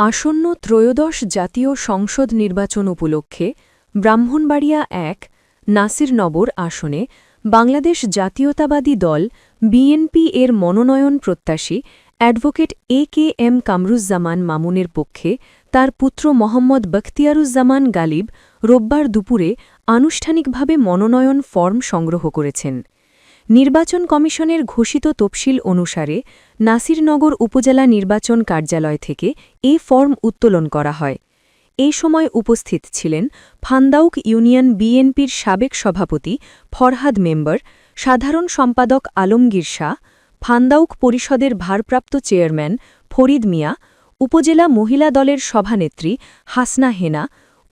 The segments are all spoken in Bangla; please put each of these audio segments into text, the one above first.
আসন্ন ত্রয়োদশ জাতীয় সংসদ নির্বাচন উপলক্ষে ব্রাহ্মণবাড়িয়া এক, নাসিরনগর আসনে বাংলাদেশ জাতীয়তাবাদী দল বিএনপি এর মনোনয়ন প্রত্যাশী advocate A K M Kamruzzaman মামুনের পক্ষে তার পুত্র মোহাম্মদ বখতিয়ারুজ্জামান গালিব রোববার দুপুরে আনুষ্ঠানিকভাবে মনোনয়ন ফর্ম সংগ্রহ করেছেন। নির্বাচন কমিশনের ঘোষিত তফসিল অনুসারে নাসিরনগর উপজেলা নির্বাচন কার্যালয় থেকে এ ফর্ম উত্তোলন করা হয়। এ সময় উপস্থিত ছিলেন ফান্দাউক ইউনিয়ন বিএনপির সাবেক সভাপতি ফরহাদ মেম্বার, সাধারণ সম্পাদক আলমগীর শাহ, ফান্দাউক পরিষদের ভারপ্রাপ্ত চেয়ারম্যান ফরিদ মিয়া, উপজেলা মহিলা দলের সভানেত্রী হাসনা হেনা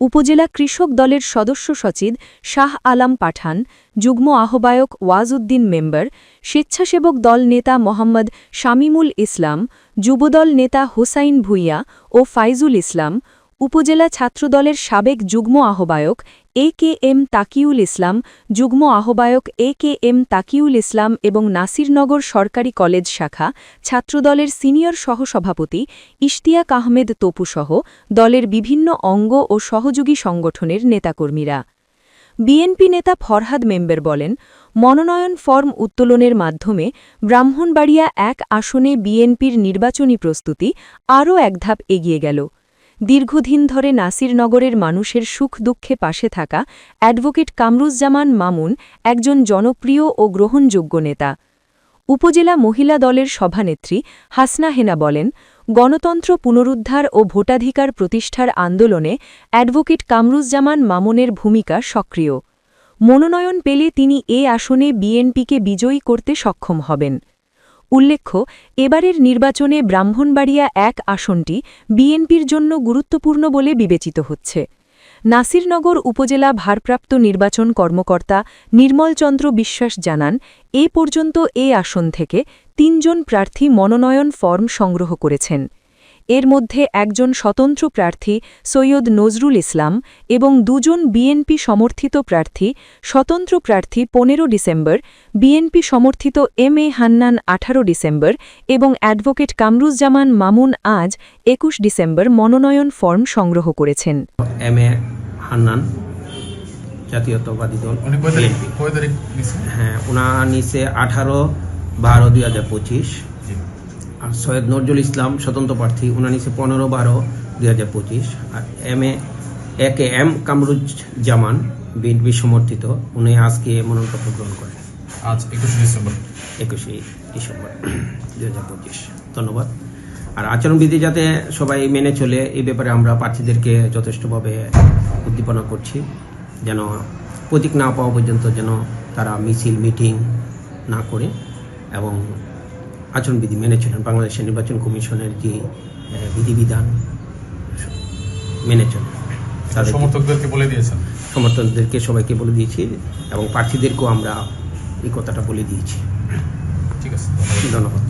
উপজেলা কৃষক দলের সদস্য সচিব শাহ আলাম পাঠান, যুগ্ম আহ্বায়ক ওয়াজউদ্দিন মেম্বার, স্বেচ্ছাসেবক দল নেতা মোহাম্মদ শামিমুল ইসলাম, যুবদল নেতা হুসাইন ভুইয়া ও ফাইজুল ইসলাম উপজেলা ছাত্রদলের সাবেক যুগ্ম আহ্বায়ক এ কে এম তাকিউল ইসলাম, যুগ্ম আহ্বায়ক এ কে এম তাকিউল ইসলাম এবং নাসিরনগর সরকারি কলেজ শাখা, ছাত্রদলের সিনিয়র সহসভাপতি ইশতিয়াক আহমেদ তপুসহ দলের বিভিন্ন অঙ্গ ও সহযোগী সংগঠনের নেতাকর্মীরা। বিএনপি নেতা ফরহাদ মেম্বার বলেন, মনোনয়ন ফর্ম উত্তোলনের মাধ্যমে ব্রাহ্মণবাড়িয়া এক আসনে বিএনপির নির্বাচনী প্রস্তুতি আরও এক ধাপ এগিয়ে গেল। দীর্ঘদিন ধরে নাসিরনগরের মানুষের সুখ দুঃখে পাশে থাকা অ্যাডভোকেট কামরুজ্জামান মামুন একজন জনপ্রিয় ও গ্রহণযোগ্য নেতা। উপজেলা মহিলা দলের সভানেত্রী হাসনা হেনা বলেন, গণতন্ত্র পুনরুদ্ধার ও ভোটাধিকার প্রতিষ্ঠার আন্দোলনে অ্যাডভোকেট কামরুজ্জামান মামুনের ভূমিকা সক্রিয়। মনোনয়ন পেলে তিনি এ আসনে বিএনপিকে বিজয়ী করতে সক্ষম হবেন। উল্লেখ্য, এবারের নির্বাচনে ব্রাহ্মণবাড়িয়া এক আসনটি বিএনপির জন্য গুরুত্বপূর্ণ বলে বিবেচিত হচ্ছে। নাসিরনগর উপজেলা ভারপ্রাপ্ত নির্বাচন কর্মকর্তা নির্মলচন্দ্র বিশ্বাস জানান, এ পর্যন্ত এ আসন থেকে তিনজন প্রার্থী মনোনয়ন ফর্ম সংগ্রহ করেছেন। এর মধ্যে একজন স্বতন্ত্র প্রার্থী সৈয়দ নজরুল ইসলাম এবং দুজন বিএনপি সমর্থিত প্রার্থী স্বতন্ত্র প্রার্থী পনেরো ডিসেম্বর বিএনপি সমর্থিত এম এ হান্নান আঠারো ডিসেম্বর এবং অ্যাডভোকেট কামরুজ্জামান মামুন আজ একুশ ডিসেম্বর মনোনয়ন ফর্ম সংগ্রহ করেছেন এম এ হান্নান জাতীয়তাবাদী দল? হ্যাঁ ওনার নিচে আঠারো বারো দুই হাজার পঁচিশ। আর সৈয়দ নজরুল ইসলাম স্বতন্ত্র প্রার্থী নিচে পনেরো বারো দুই হাজার পঁচিশ। আর M A A K M Kamruzzaman BNP সমর্থিত উনি আজকে মনোনয়নপত্র গ্রহণ করেন। আজ একুশে ডিসেম্বর। একুশে ডিসেম্বর দুই হাজার পঁচিশ। ধন্যবাদ। আর আচরণবিধি যাতে সবাই মেনে চলে এই ব্যাপারে আমরা প্রার্থীদেরকে যথেষ্টভাবে উদ্দীপনা করছি যেন প্রতীক না পাওয়া পর্যন্ত যেন তারা মিছিল মিটিং না করে এবং আচরণবিধি মেনে চলেন। বাংলাদেশের নির্বাচন কমিশনের যে বিধিবিধান মেনে চলেন। সমর্থকদেরকে বলে দিয়েছেন। সমর্থকদেরকে সবাইকে বলে দিয়েছি এবং প্রার্থীদেরকেও আমরা এই কথাটা বলে দিয়েছি। ঠিক আছে। ধন্যবাদ।